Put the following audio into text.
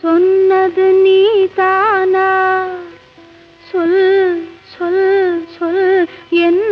சொன்னது நீ தானா சொல் சொல் சொல் என்